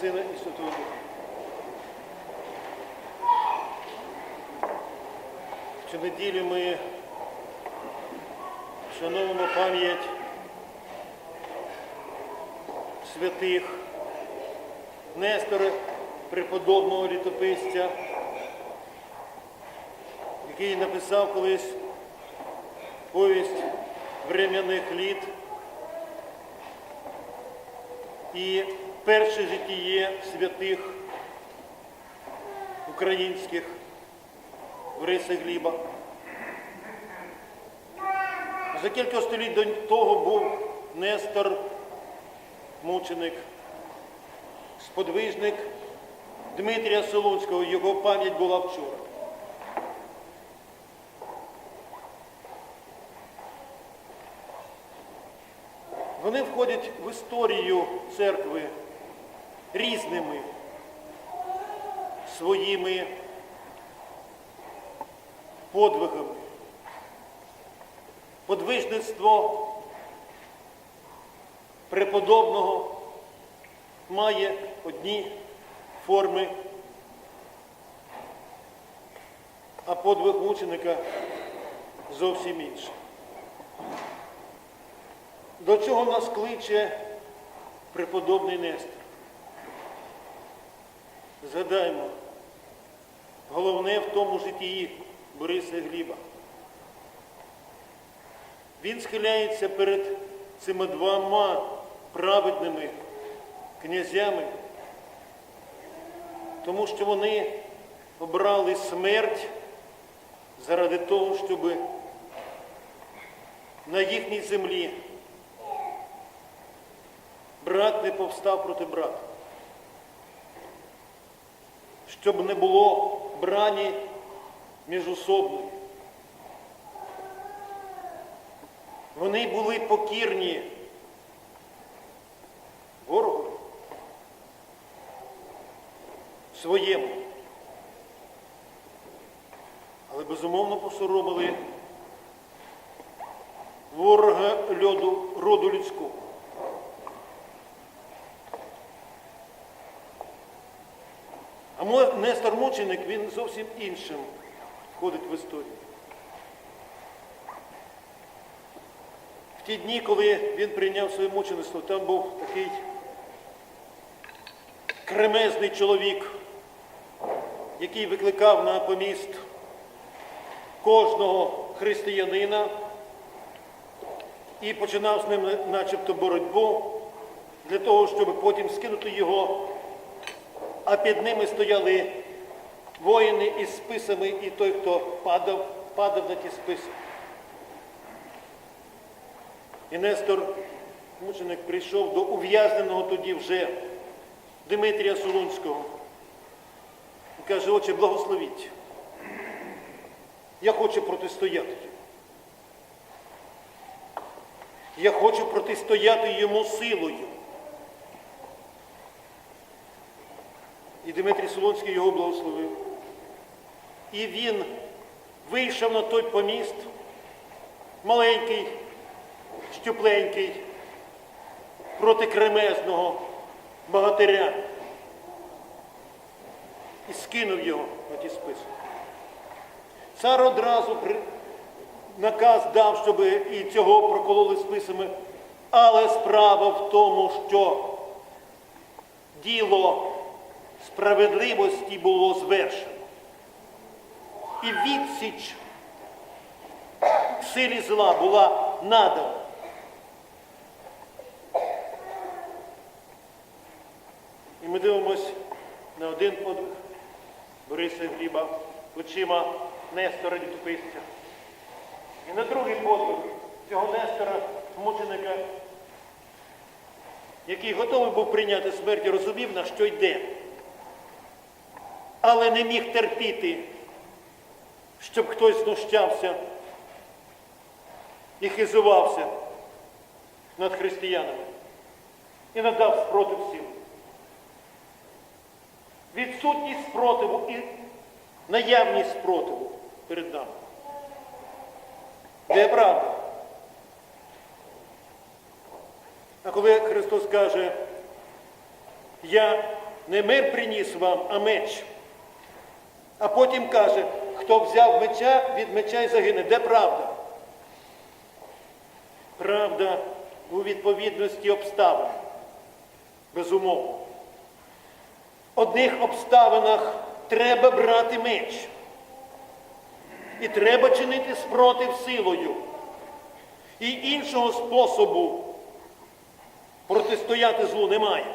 Сина і Святого Духа. Цю неділю ми вшановуємо пам'ять святих Нестора, преподобного літописця, який написав колись повість врем'яних літ і перше житіє святих українських Бориса Гліба. За кілька століть до того був Нестор, мученик, сподвижник Дмитрія Солунського, його пам'ять була вчора. Вони входять в історію церкви різними своїми подвигами. Подвижництво преподобного має одні форми, а подвиг мученика зовсім інший. До чого нас кличе преподобний Нестор? Згадаємо, головне в тому житті Бориса Гліба. Він схиляється перед цими двома праведними князями, тому що вони обрали смерть заради того, щоб на їхній землі брат не повстав проти брата. Щоб не було брані міжособної. Вони були покірні ворогу своєму. Але безумовно посоромили ворога льоду, роду людського. А мой Нестор Мученик, він зовсім іншим входить в історію. В ті дні, коли він прийняв своє мучеництво, там був такий кремезний чоловік, який викликав на поміст кожного християнина і починав з ним начебто боротьбу для того, щоб потім скинути його а під ними стояли воїни із списами і той, хто падав, падав на ті списи. І Нестор, мученик, прийшов до ув'язненого тоді вже Дмитрія Солунського. І каже, отче, благословіть. Я хочу протистояти. Я хочу протистояти йому силою. І Дмитрій Солонський його благословив. І він вийшов на той поміст, маленький, щупленький, проти кремезного богатиря. І скинув його на ті списи. Цар одразу наказ дав, щоб і цього прокололи списами, але справа в тому, що діло справедливості було звершено. І відсіч силі зла була надана. І ми дивимось на один подвиг Бориса Гліба очима Нестора літописця. І на другий подвиг цього Нестора, мученика, який готовий був прийняти смерть і розумів, на що йде але не міг терпіти, щоб хтось знущався і хизувався над християнами і надав спротив всім. Відсутність спротиву і наявність спротиву перед нами. Де правда? А коли Христос каже, я не мир приніс вам, а меч. А потім каже, хто взяв меча, від меча й загине. Де правда? Правда у відповідності обставин. Безумовно. В одних обставинах треба брати меч. І треба чинити спротив силою. І іншого способу протистояти злу немає.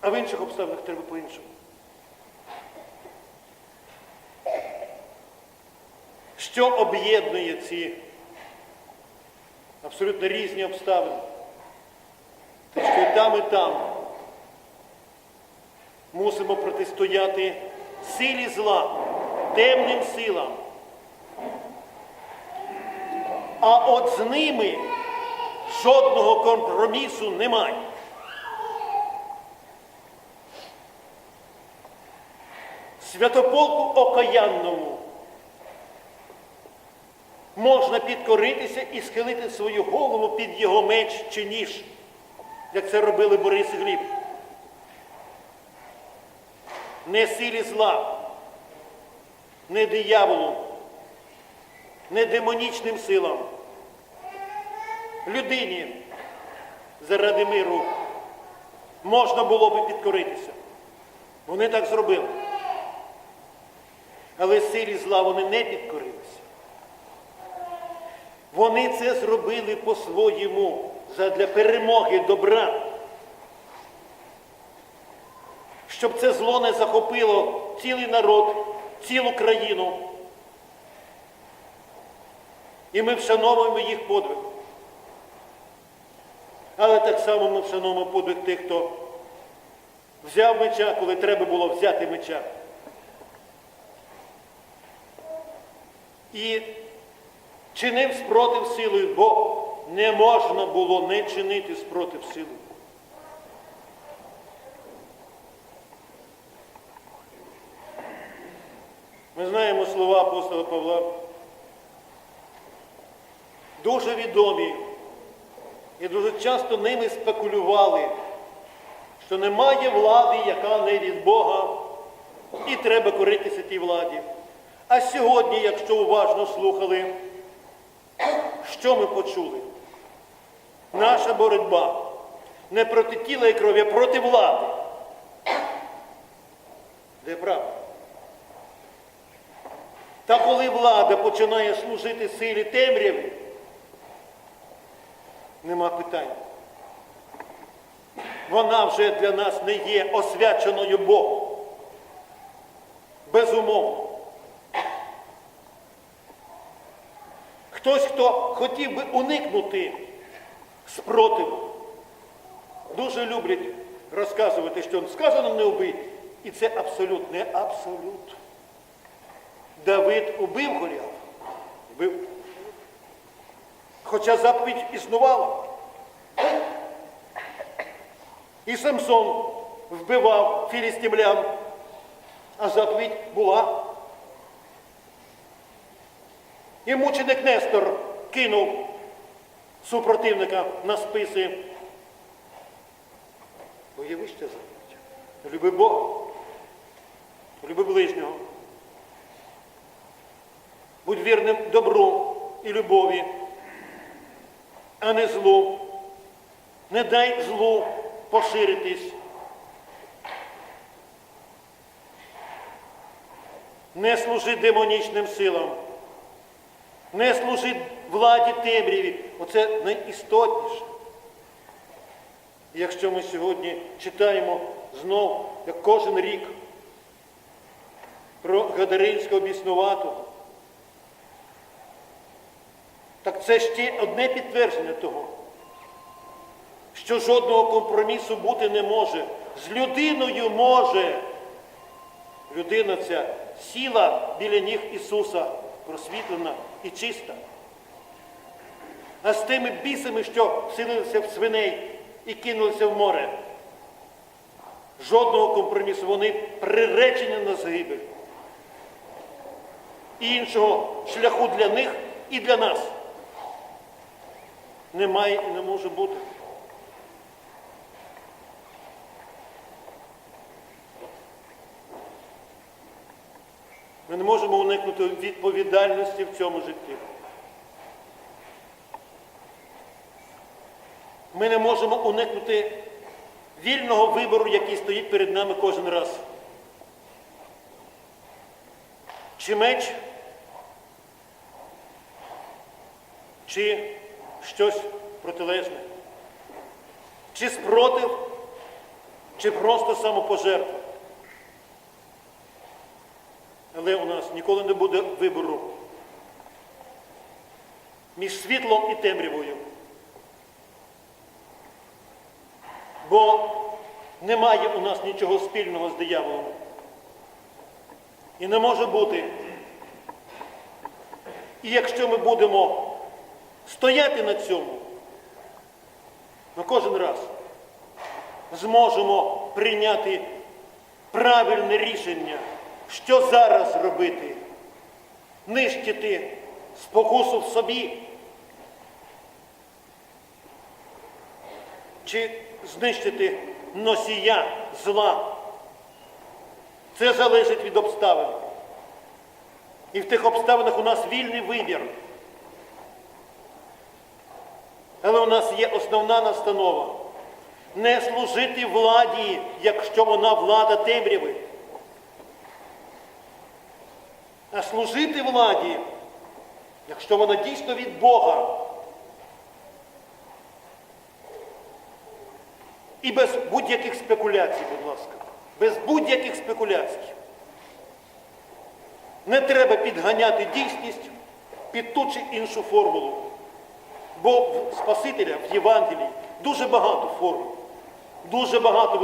А в інших обставинах треба по-іншому. Що об'єднує ці абсолютно різні обставини? Те, що і там, і там мусимо протистояти силі зла, темним силам. А от з ними жодного компромісу немає. Святополку окаянному можна підкоритися і схилити свою голову під його меч чи ніж, як це робили Борис Гліб. Не силі зла, не дияволу, не демонічним силам. Людині заради миру можна було би підкоритися. Вони так зробили. Але силі зла вони не підкорилися. Вони це зробили по-своєму задля перемоги добра. Щоб це зло не захопило цілий народ, цілу країну. І ми вшановуємо їх подвиг. Але так само ми вшановуємо подвиг тих, хто взяв меча, коли треба було взяти меча. І чинив спротив силою, бо не можна було не чинити спротив силою. Ми знаємо слова апостола Павла. Дуже відомі і дуже часто ними спекулювали, що немає влади, яка не від Бога, і треба коритися тій владі. А сьогодні, якщо уважно слухали, що ми почули? Наша боротьба не проти тіла і крові, а проти влади. Де правда? Та коли влада починає служити силі темряви, нема питань. Вона вже для нас не є освяченою Богом. Безумовно. Хтось, хто хотів би уникнути спротиву, дуже люблять розказувати, що сказано не убий. І це абсолют, не абсолют. Давид убив Голіафа. Вбив. Хоча заповідь існувала. І Самсон вбивав філістимлян, а заповідь була. І мученик Нестор кинув супротивника на списи. Уяви ще заповідь. Люби Бога, люби ближнього. Будь вірним добру і любові, а не злу. Не дай злу поширитись. Не служи демонічним силам. Не служи владі темряві. Оце найістотніше. Якщо ми сьогодні читаємо знов, як кожен рік, про Гадаринського біснуватого, так це ще одне підтвердження того, що жодного компромісу бути не може. З людиною може. Людина ця сіла біля ніг Ісуса, просвітлена і чиста. А з тими бісами, що вселилися в свиней і кинулися в море, жодного компромісу, вони приречені на загибель. І іншого шляху для них і для нас немає і не може бути. Не можемо уникнути відповідальності в цьому житті. Ми не можемо уникнути вільного вибору, який стоїть перед нами кожен раз. Чи меч, чи щось протилежне, чи спротив, чи просто самопожертва. Але у нас ніколи не буде вибору між світлом і темрявою. Бо немає у нас нічого спільного з дияволом. І не може бути. І якщо ми будемо стояти на цьому, ми кожен раз зможемо прийняти правильне рішення, що зараз робити, нищити спокусу в собі чи знищити носія зла. Це залежить від обставин. І в тих обставинах у нас вільний вибір. Але у нас є основна настанова не служити владі, якщо вона влада темряви, а служити владі, якщо вона дійсно від Бога. І без будь-яких спекуляцій, будь ласка. Без будь-яких спекуляцій. Не треба підганяти дійсність під ту чи іншу формулу. Бо в Спасителя в Євангелії дуже багато формул, дуже багато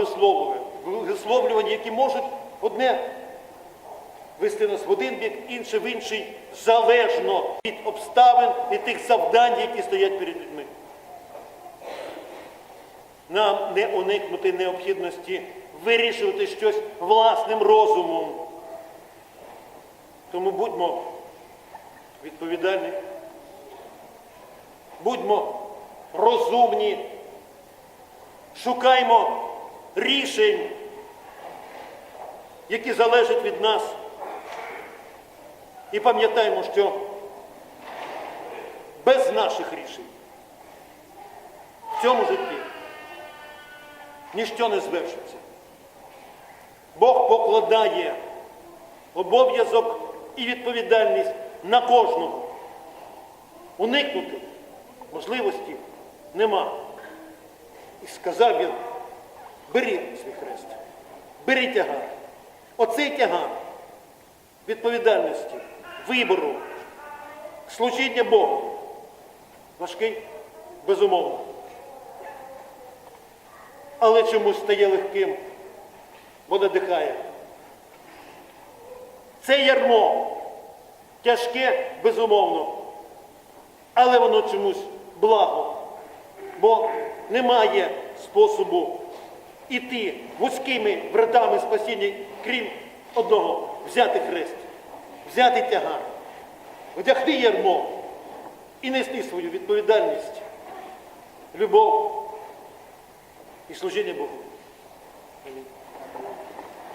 висловлювань, які можуть одне вести нас в один бік, інше в інший, залежно від обставин і тих завдань, які стоять перед людьми. Нам не уникнути необхідності вирішувати щось власним розумом. Тому будьмо відповідальні, будьмо розумні, шукаймо рішень, які залежать від нас. І пам'ятаємо, що без наших рішень в цьому житті ніщо не звершиться. Бог покладає обов'язок і відповідальність на кожного. Уникнути можливості нема. І сказав він, бери свій хрест, бери тягар. Оцей тягар відповідальності, вибору, служіння Богу. Важкий, безумовно. Але чомусь стає легким, бо надихає. Це ярмо тяжке, безумовно, але воно чомусь благо, бо немає способу іти вузькими вратами спасіння, крім одного взяти хрест, взяти тягар, вдягти ярмо і нести свою відповідальність, любов і служіння Богу. Амінь.